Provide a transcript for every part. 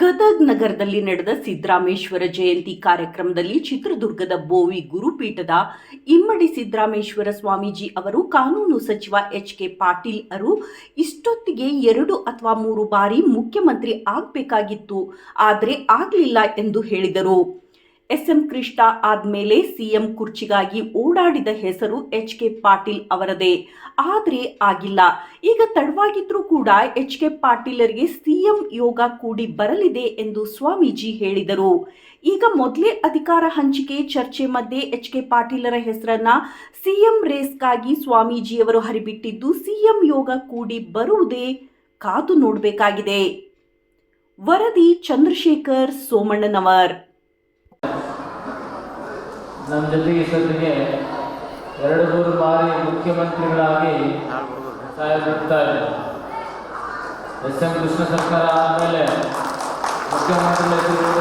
ಗದಗ್ ನಗರದಲ್ಲಿ ನಡೆದ ಸಿದ್ದರಾಮೇಶ್ವರ ಜಯಂತಿ ಕಾರ್ಯಕ್ರಮದಲ್ಲಿ ಚಿತ್ರದುರ್ಗದ ಬೋವಿ ಗುರುಪೀಠದ ಇಮ್ಮಡಿ ಸಿದ್ದರಾಮೇಶ್ವರ ಸ್ವಾಮೀಜಿ ಅವರು ಕಾನೂನು ಸಚಿವ ಎಚ್ ಕೆ ಪಾಟೀಲ್ ಅವರು ಇಷ್ಟೊತ್ತಿಗೆ ಎರಡು ಅಥವಾ ಮೂರು ಬಾರಿ ಮುಖ್ಯಮಂತ್ರಿ ಆಗಬೇಕಾಗಿತ್ತು, ಆದರೆ ಆಗಲಿಲ್ಲ ಎಂದು ಹೇಳಿದರು. ಎಸ್ಎಂ ಕೃಷ್ಣ ಆದ್ಮೇಲೆ ಸಿಎಂ ಕುರ್ಚಿಗಾಗಿ ಓಡಾಡಿದ ಹೆಸರು ಎಚ್ ಕೆ ಪಾಟೀಲ್ ಅವರದೇ. ಆದರೆ ಆಗಿಲ್ಲ. ಈಗ ತಡವಾಗಿದ್ರೂ ಕೂಡ ಎಚ್ ಕೆ ಪಾಟೀಲರಿಗೆ ಸಿಎಂ ಯೋಗ ಕೂಡಿ ಬರಲಿದೆ ಎಂದು ಸ್ವಾಮೀಜಿ ಹೇಳಿದರು. ಈಗ ಮೊದಲೇ ಅಧಿಕಾರ ಹಂಚಿಕೆ ಚರ್ಚೆ ಮಧ್ಯೆ ಎಚ್ ಕೆ ಪಾಟೀಲರ ಹೆಸರನ್ನ ಸಿಎಂ ರೇಸ್ಗಾಗಿ ಸ್ವಾಮೀಜಿಯವರು ಹರಿಬಿಟ್ಟಿದ್ದು ಸಿಎಂ ಯೋಗ ಕೂಡಿ ಬರುವುದೇ ಕಾದು ನೋಡಬೇಕಾಗಿದೆ. ವರದಿ ಚಂದ್ರಶೇಖರ್ ಸೋಮಣ್ಣನವರ್. ನಮ್ಮ ಜೊತೆಗೆ ಸದ್ಯಕ್ಕೆ ಎರಡು ಮೂರು ಬಾರಿ ಮುಖ್ಯಮಂತ್ರಿಗಳಾಗಿ ಸಾಯಬಿಡ್ತಾ ಎಸ್ ಎಂ ಕೃಷ್ಣ ಸರ್ಕಾರ ಆದಮೇಲೆ ಮುಖ್ಯಮಂತ್ರಿಗಳು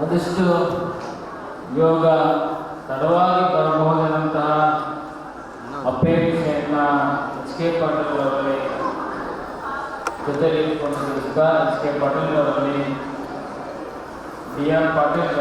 ಒಂದಿಷ್ಟು ಯೋಗ ತಡವಾಗಿ ಬರಬಹುದಾದಂತಹ ಅಪೇಕ್ಷೆಯನ್ನು ಎಚ್ ಕೆ ಪಾಟೀಲ್ ಅವರಲ್ಲಿ ಜೊತೆಗೆ ಎಚ್ ಕೆ ಪಾಟೀಲ್ ಅವರಲ್ಲಿ ಡಿ ಆರ್ ಪಾಟೀಲ್ ಅವರಲ್ಲಿ